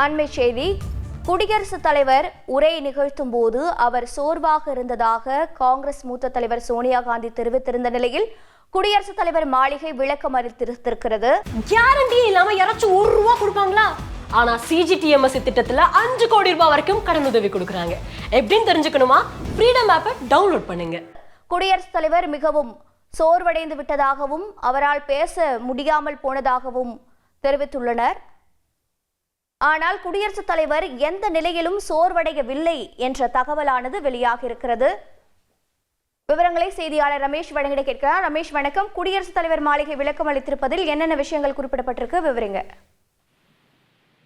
அண்மை செய்தி. குடியரசுத் தலைவர் உரை நிகழ்த்தும் போது அவர் சோர்வாக இருந்ததாக காங்கிரஸ் மூத்த தலைவர் சோனியா காந்தி தெரிவித்திருந்த நிலையில் குடியரசுத் தலைவர் மாளிகை விளக்கம் அளித்திருக்கிறது கேரண்டியே இல்லாம யாராச்சும் ஒரு ரூபா கொடுப்பாங்களா? ஆனா சிஜிடிஎம்எஸ் திட்டத்துல அஞ்சு கோடி ரூபாய் வரைக்கும் கடன் உதவி கொடுக்குறாங்க. எப்படின்னு தெரிஞ்சுக்கணுமா? ஃப்ரீடம் ஆப்பை டவுன்லோட் பண்ணுங்க. குடியரசுத் தலைவர் மிகவும் சோர்வடைந்து விட்டதாகவும் அவரால் பேச முடியாமல் போனதாகவும் தெரிவித்துள்ளனர். ஆனால் குடியரசுத் தலைவர் எந்த நிலையிலும் சோர்வடையவில்லை என்ற தகவலானது வெளியாகியிருக்கிறது. விவரங்களை செய்தியாளர் ரமேஷ் வழங்கிட கேட்கிறார். ரமேஷ் வணக்கம். குடியரசுத் தலைவர் மாளிகை விளக்கம் அளித்திருப்பதில் என்னென்ன விஷயங்கள் குறிப்பிடப்பட்டிருக்கு? விவரிங்க.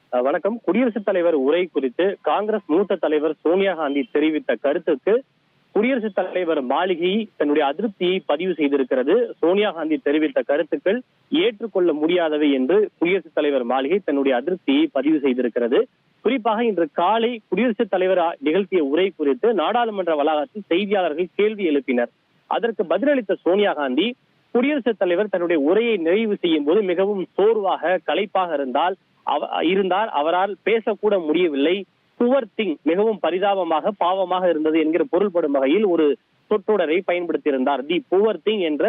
வணக்கம். குடியரசுத் தலைவர் உரை குறித்து காங்கிரஸ் மூத்த தலைவர் சோனியா காந்தி தெரிவித்த கருத்துக்கு குடியரசுத் தலைவர் மாளிகை தன்னுடைய அதிருப்தியை பதிவு செய்திருக்கிறது. சோனியா காந்தி தெரிவித்த கருத்துக்கள் ஏற்றுக்கொள்ள முடியாதவை என்று குடியரசுத் தலைவர் மாளிகை தன்னுடைய அதிருப்தியை பதிவு செய்திருக்கிறது. குறிப்பாக இன்று காலை குடியரசுத் தலைவர் நிகழ்த்திய உரை குறித்து நாடாளுமன்ற வளாகத்தில் செய்தியாளர்கள் கேள்வி எழுப்பினர். அதற்கு பதிலளித்த சோனியா காந்தி குடியரசுத் தலைவர் தன்னுடைய உரையை நிறைவு செய்யும் போது மிகவும் சோர்வாக களைப்பாக இருந்தால் இருந்தால் அவரால் பேசக்கூட முடியவில்லை. புவர் திங் மிகவும் பரிதாபமாக பாவமாக இருந்தது என்கிற பொருள்படும் வகையில் ஒரு சொற்றொடரை பயன்படுத்தியிருந்தார். தி புவர் திங் என்ற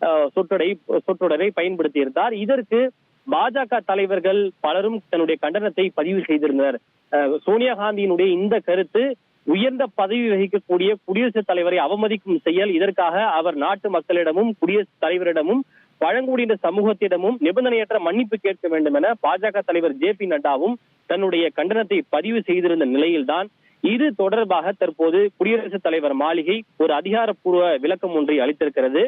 அஹ், சொற்றொடரை சொற்றொடரை பயன்படுத்தியிருந்தார். இதற்கு பாஜக தலைவர்கள் பலரும் தன்னுடைய கண்டனத்தை பதிவு செய்திருந்தனர். சோனியா காந்தியினுடைய இந்த கருத்து உயர்ந்த பதவி வகிக்கக்கூடிய குடியரசுத் தலைவரை அவமதிக்கும் செயல். இதற்காக அவர் நாட்டு மக்களிடமும் குடியரசுத் தலைவரிடமும் பழங்குடியின சமூகத்திடமும் நிபந்தனையற்ற மன்னிப்பு கேட்க வேண்டும் என பாஜக தலைவர் ஜே பி நட்டாவும் தன்னுடைய கண்டனத்தை பதிவு செய்திருந்த நிலையில்தான் இது தொடர்பாக தற்போது குடியரசுத் தலைவர் மாளிகை ஒரு அதிகாரப்பூர்வ விளக்கம் ஒன்றை அளித்திருக்கிறது.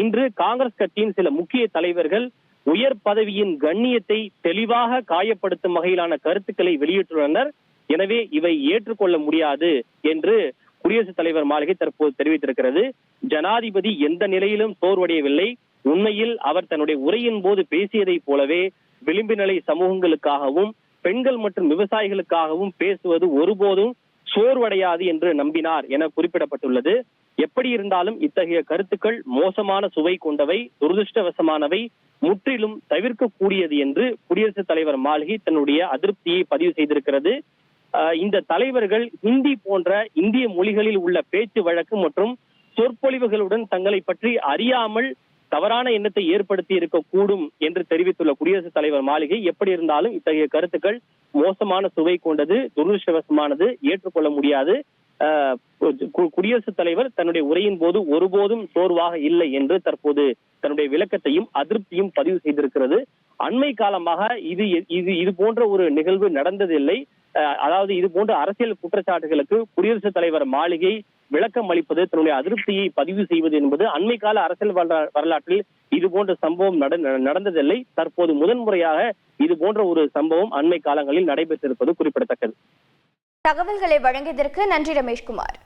இன்று காங்கிரஸ் கட்சியின் சில முக்கிய தலைவர்கள் உயர் பதவியின் கண்ணியத்தை தெளிவாக காயப்படுத்தும் வகையிலான கருத்துக்களை வெளியிட்டுள்ளனர். எனவே இவை ஏற்றுக்கொள்ள முடியாது என்று குடியரசுத் தலைவர் மாளிகை தற்போது தெரிவித்திருக்கிறது. ஜனாதிபதி எந்த நிலையிலும் சோர்வடையவில்லை உண்மையில் அவர் தன்னுடைய உரையின் போது பேசியதைப் போலவே விளிம்பு சமூகங்களுக்காகவும் பெண்கள் மற்றும் விவசாயிகளுக்காகவும் பேசுவது ஒருபோதும் சோர்வடையாது என்று நம்பினார் என குறிப்பிடப்பட்டுள்ளது. எப்படி இருந்தாலும் இத்தகைய கருத்துக்கள் மோசமான சுவை கொண்டவை துரதிருஷ்டவசமானவை முற்றிலும் தவிர்க்கக்கூடியது என்று குடியரசுத் தலைவர் மாளிகை தன்னுடைய அதிருப்தியை பதிவு செய்திருக்கிறது. இந்த தலைவர்கள் ஹிந்தி போன்ற இந்திய மொழிகளில் உள்ள பேச்சு வழக்கு மற்றும் சொற்பொழிவுகளுடன் தங்களை பற்றி அறியாமல் தவறான எண்ணத்தை ஏற்படுத்தி இருக்கக்கூடும் என்று தெரிவித்துள்ள குடியரசுத் தலைவர் மாளிகை எப்படி இருந்தாலும் இத்தகைய கருத்துக்கள் மோசமான சுவை கொண்டது துரதிருஷ்டவசமானது ஏற்றுக்கொள்ள முடியாது. கு- குடியரசுத் தலைவர் தன்னுடைய உரையின் போது ஒருபோதும் சோர்வாக இல்லை என்று தற்போது தன்னுடைய விளக்கத்தையும் அதிருப்தியும் பதிவு செய்திருக்கிறது. அண்மை காலமாக இது இது இது போன்ற ஒரு நிகழ்வு நடந்ததில்லை. அஹ் அதாவது இது போன்ற அரசியல் குற்றச்சாட்டுகளுக்கு குடியரசுத் தலைவர் மாளிகை விளக்கம் அளிப்பது தன்னுடைய அதிருப்தியை பதிவு செய்வது என்பது அண்மை கால அரசியல் வரலா- வரலாற்றில் இது போன்ற சம்பவம் நட- நடந்ததில்லை. தற்போது முதன்முறையாக இது போன்ற ஒரு சம்பவம் அண்மை காலங்களில் நடைபெற்றிருப்பது குறிப்பிடத்தக்கது. தகவல்களை வழங்கியதற்கு நன்றி ரமேஷ்குமார்.